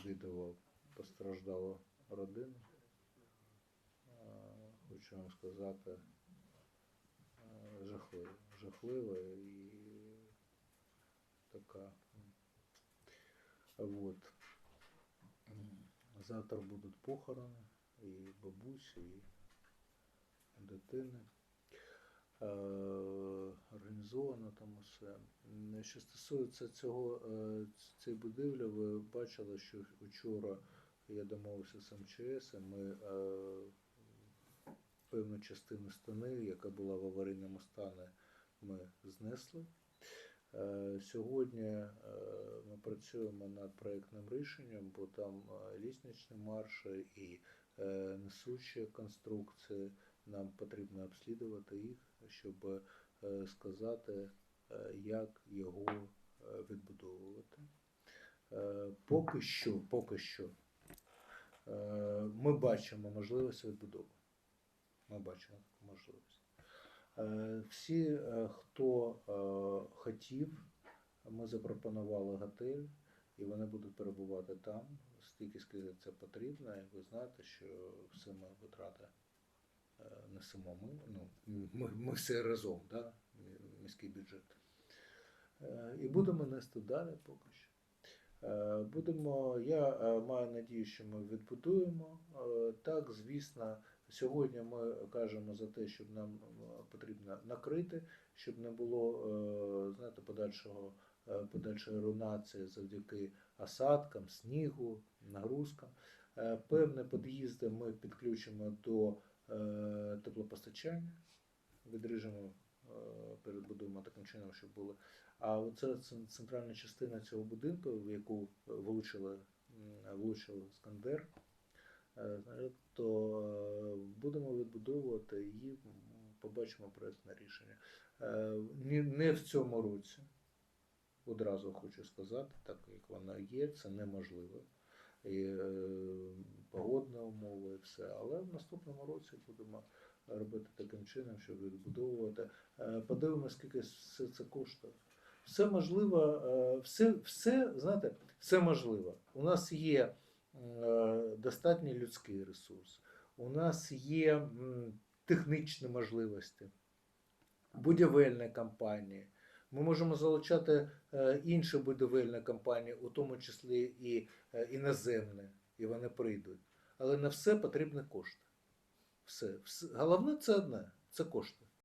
відвідував постраждалу родину. Хочу вам сказати, жахливо, жахливо і така. м, Вот. Завтра будуть похорони і бабусі, і дитини. Е, Організовано там усе. М, Що стосується цього е, цієї будівлі, ви бачили, що вчора я домовився з МЧС, ми е, певну частину стіни, яка була в аварійному стані, ми знесли. Е, Сьогодні е, ми працюємо над проєктним рішенням, бо там е, лісничні марші і е, несучі конструкції. Нам потрібно обслідувати їх, щоб е, сказати, е, як його е, відбудовувати. Е, Поки що, поки що е, ми бачимо можливість відбудови. Ми бачимо таку можливість. Е, Всі, е, хто е, хотів, ми запропонували готель, і вони будуть перебувати там, стільки скільки це потрібно. І ви знаєте, що все ми витрати е, несемо ми. Ну, ми, ми все разом, да? міський бюджет. Е, І будемо нести далі поки що. Е, Будемо, я е, маю надію, що ми відбудуємо. Так, звісно, сьогодні ми кажемо за те, щоб нам потрібно накрити, щоб не було знаєте, подальшого, подальшої руйнації завдяки осадкам, снігу, нагрузкам. Е, Певні під'їзди ми підключимо до е, теплопостачання, відріжемо, е, перебудуємо таким чином, щоб були а оце центральна частина цього будинку, в яку влучили, м, влучив Скандер, то будемо відбудовувати її, побачимо проєктне рішення. Не в цьому році, одразу хочу сказати, так як воно є, це неможливо. І е, погодні умови, і все. Але в наступному році будемо робити таким чином, щоб відбудовувати. Е, Подивимося, скільки все це коштує. Все можливо, е, все, все, знаєте, все можливо. У нас є достатній людський ресурс, у нас є технічні можливості, будівельні компанії. Ми можемо залучати е, інші будівельні компанії, у тому числі і е, іноземні, і вони прийдуть. Але на все потрібні кошти. Все. Головне це одне це кошти.